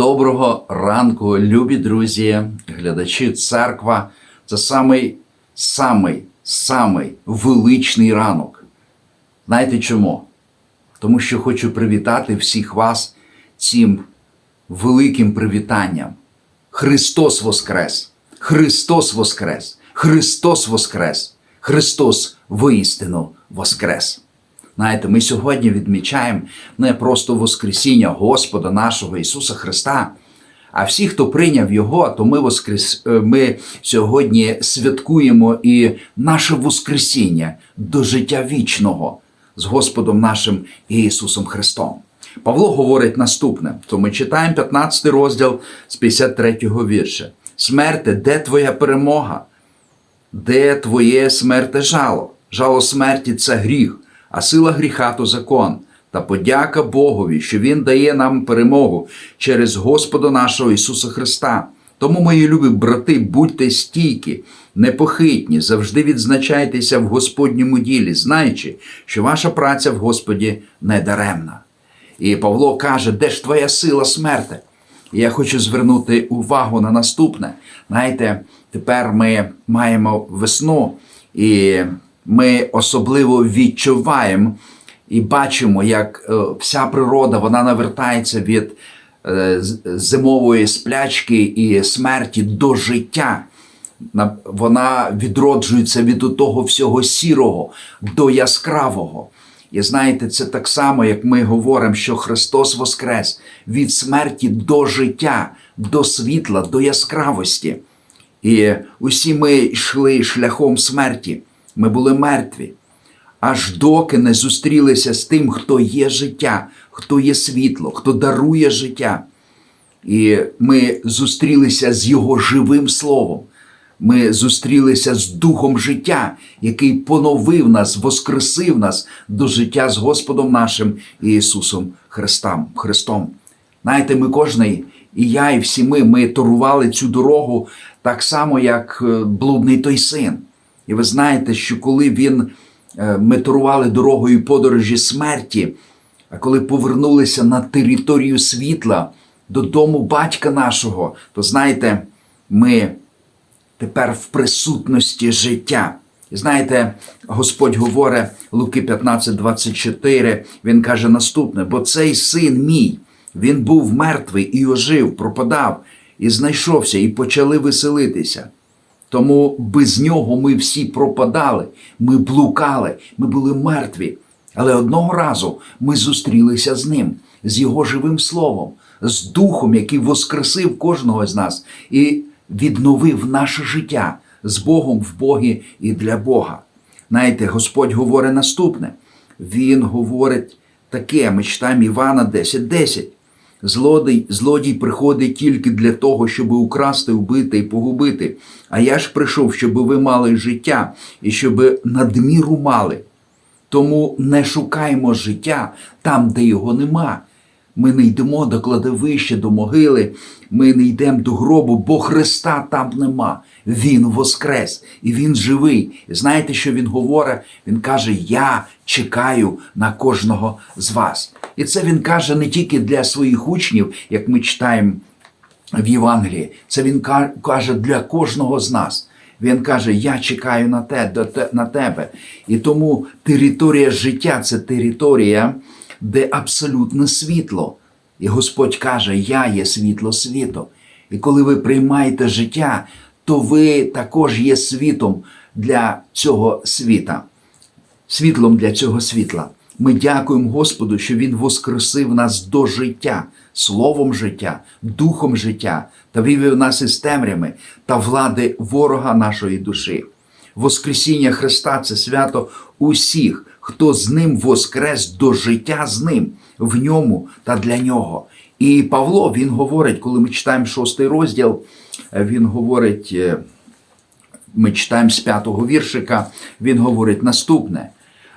Доброго ранку, любі друзі, глядачі церква. Це самий, самий, самий величний ранок. Знаєте чому? Тому що хочу привітати всіх вас цим великим привітанням. Христос Воскрес! Христос Воскрес! Христос Воскрес! Христос воістину Воскрес! Знаєте, ми сьогодні відмічаємо не просто Воскресіння Господа нашого Ісуса Христа, а всі, хто прийняв Його, то ми, воскрес... е, ми сьогодні святкуємо і наше Воскресіння до життя вічного з Господом нашим Ісусом Христом. Павло говорить наступне: то ми читаємо 15 розділ з 53-го вірша. Смерте, де твоя перемога? Де твоє смерте жало? Жало смерті це гріх, а сила гріха то закон. Та подяка Богові, що Він дає нам перемогу через Господа нашого Ісуса Христа. Тому, мої любі брати, будьте стійкі, непохитні, завжди відзначайтеся в Господньому ділі, знаючи, що ваша праця в Господі не даремна. І Павло каже, де ж твоя сила смерти? І я хочу звернути увагу на наступне. Знаєте, тепер ми маємо весну, і ми особливо відчуваємо і бачимо, як е, вся природа вона навертається від е, зимової сплячки і смерті до життя. Вона відроджується від того всього сірого до яскравого. І знаєте, це так само, як ми говоримо, що Христос Воскрес від смерті до життя, до світла, до яскравості. І усі ми йшли шляхом смерті. Ми були мертві. Аж доки не зустрілися з тим, хто є життя, хто є світло, хто дарує життя. І ми зустрілися з Його живим словом. Ми зустрілися з Духом життя, який поновив нас, воскресив нас до життя з Господом нашим Ісусом Христом. Христом. Знаєте, ми кожний, і я, і всі ми, ми торували цю дорогу так само, як е, блудний той син. І ви знаєте, що коли він е, ми торували дорогою подорожі смерті, а коли повернулися на територію світла додому батька нашого, то знаєте, ми тепер в присутності життя. І знаєте, Господь говорить Луки 15, 24, Він каже наступне: бо цей син мій, він був мертвий і ожив, пропадав, і знайшовся, і почали веселитися. Тому без нього ми всі пропадали, ми блукали, ми були мертві. Але одного разу ми зустрілися з ним, з його живим словом, з духом, який воскресив кожного з нас і відновив наше життя з Богом в Богі і для Бога. Знаєте, Господь говорить наступне. Він говорить таке, ми читаємо Івана 10, 10. Злодій, злодій приходить тільки для того, щоб украсти, вбити і погубити. А я ж прийшов, щоб ви мали життя і щоб надміру мали. Тому не шукаємо життя там, де його нема. Ми не йдемо до кладовища, до могили, ми не йдемо до гробу, бо Христа там нема. Він воскрес і Він живий. І знаєте, що Він говорить? Він каже: Я чекаю на кожного з вас. І це він каже не тільки для своїх учнів, як ми читаємо в Євангелії, це він каже для кожного з нас. Він каже: Я чекаю на те- на тебе. І тому територія життя це територія, де абсолютне світло. І Господь каже: Я є світло світу. І коли ви приймаєте життя, то ви також є світом для цього світа світлом для цього світла. Ми дякуємо Господу, що Він воскресив нас до життя, словом життя, духом життя та вивів нас із темрями та влади ворога нашої душі. Воскресіння Христа це свято усіх, хто з ним воскрес до життя з ним, в ньому та для нього. І Павло він говорить, коли ми читаємо шостий розділ, е, він говорить. е, ми читаємо з п'ятого віршика, він говорить наступне.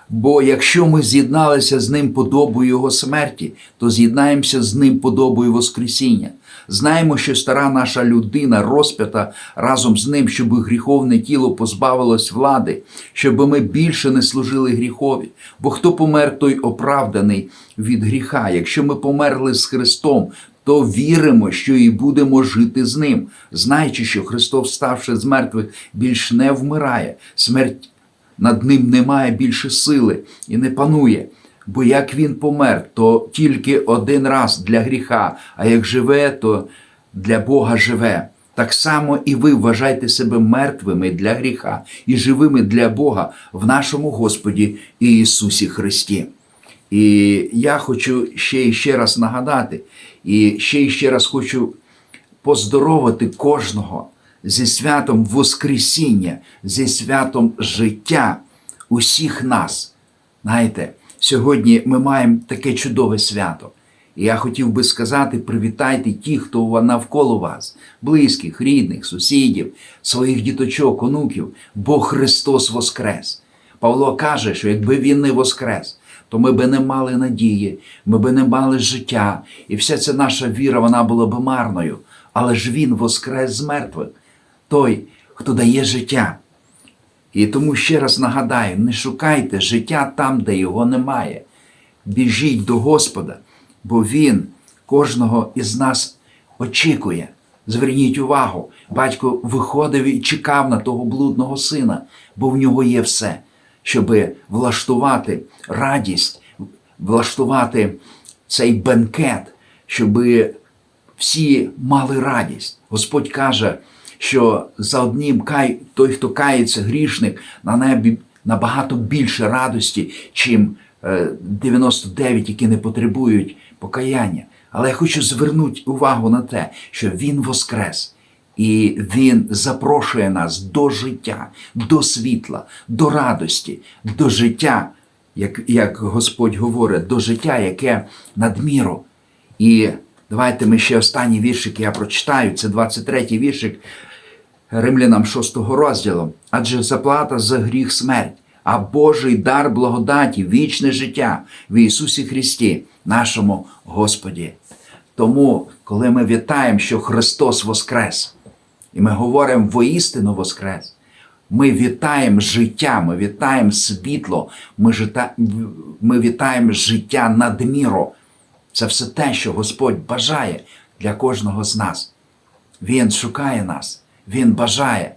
Бо якщо ми з'єдналися з ним подобою Його смерті, то з'єднаємося з ним подобою Воскресіння. Знаємо, що стара наша людина розп'ята разом з ним, щоб гріховне тіло позбавилось влади, щоб ми більше не служили гріхові. Бо хто помер, той оправданий від гріха. Якщо ми померли з Христом, то віримо, що і будемо жити з ним, знаючи, що Христос, вставши з мертвих, більш не вмирає. Смерть над ним немає більше сили і не панує. Бо як він помер, то тільки один раз для гріха, а як живе, то для Бога живе. Так само і ви вважайте себе мертвими для гріха і живими для Бога в нашому Господі Ісусі Христі. І я хочу ще і ще раз нагадати, і ще і ще раз хочу поздоровити кожного зі святом Воскресіння, зі святом життя усіх нас. Знаєте, сьогодні ми маємо таке чудове свято. І я хотів би сказати: привітайте ті, хто навколо вас, близьких, рідних, сусідів, своїх діточок, онуків, бо Христос Воскрес. Павло каже, що якби Він не воскрес, то ми би не мали надії, ми би не мали життя, і вся ця наша віра вона була би марною. Але ж Він воскрес з мертвих, той, хто дає життя. І тому ще раз нагадаю: не шукайте життя там, де його немає. Біжіть до Господа, бо Він кожного із нас очікує. Зверніть увагу, батько виходив і чекав на того блудного сина, бо в нього є все, щоб влаштувати радість, влаштувати цей бенкет, щоб всі мали радість. Господь каже, що за одним кай, той, хто кається грішник, на небі набагато більше радості, чим е, 99, які не потребують покаяння. Але я хочу звернути увагу на те, що Він воскрес. І Він запрошує нас до життя, до світла, до радості, до життя, як, як Господь говорить, до життя, яке надміру. І давайте ми ще останній віршик я прочитаю. Це 23-й віршик Римлянам 6 розділу. Адже заплата за гріх смерть, а Божий дар благодаті, вічне життя в Ісусі Христі, нашому Господі. Тому, коли ми вітаємо, що Христос Воскрес, і ми говоримо воістину Воскрес, ми вітаємо життя, ми вітаємо світло, ми, жита... ми вітаємо життя надміру. Це все те, що Господь бажає для кожного з нас. Він шукає нас, Він бажає.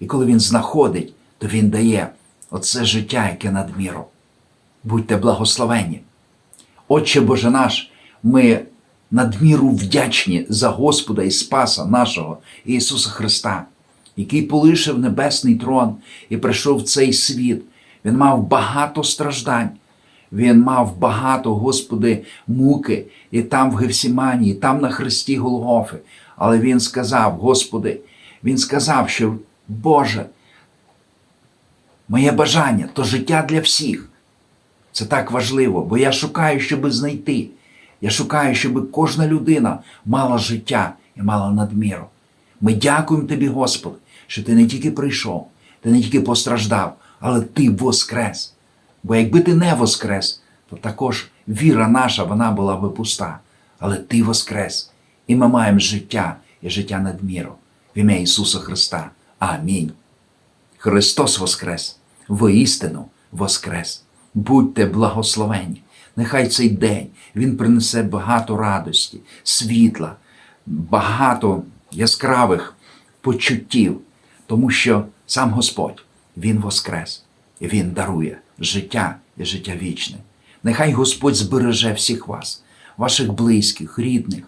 І коли Він знаходить, то Він дає оце життя, яке надміру. Будьте благословені. Отче Боже наш, ми надміру вдячні за Господа і Спаса нашого Ісуса Христа, який полишив небесний трон і прийшов в цей світ. Він мав багато страждань. Він мав багато, Господи, муки, і там в Гевсімані, і там на хресті Голгофи. Але Він сказав, Господи, Він сказав, що Боже, моє бажання то життя для всіх. Це так важливо, бо я шукаю, щоб знайти. Я шукаю, щоб кожна людина мала життя і мала надміру. Ми дякуємо Тобі, Господи, що Ти не тільки прийшов, ти не тільки постраждав, але Ти воскрес. Бо якби ти не воскрес, то також віра наша вона була би пуста. Але Ти воскрес, і ми маємо життя і життя надміру. В ім'я Ісуса Христа. Амінь. Христос Воскрес, воістину Воскрес. Будьте благословені. Нехай цей день Він принесе багато радості, світла, багато яскравих почуттів, тому що сам Господь, Він Воскрес, Він дарує життя і життя вічне. Нехай Господь збереже всіх вас, ваших близьких, рідних,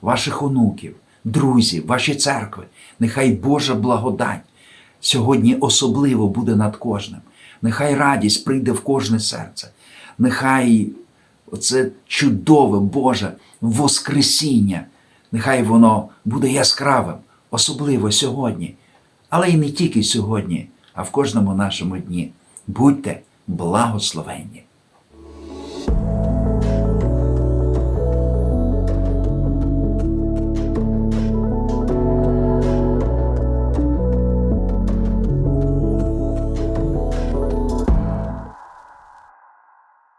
ваших онуків, друзів, ваші церкви. Нехай Божа благодать сьогодні особливо буде над кожним. Нехай радість прийде в кожне серце. Нехай оце чудове Боже Воскресіння, нехай воно буде яскравим, особливо сьогодні, але й не тільки сьогодні, а в кожному нашому дні. Будьте благословенні.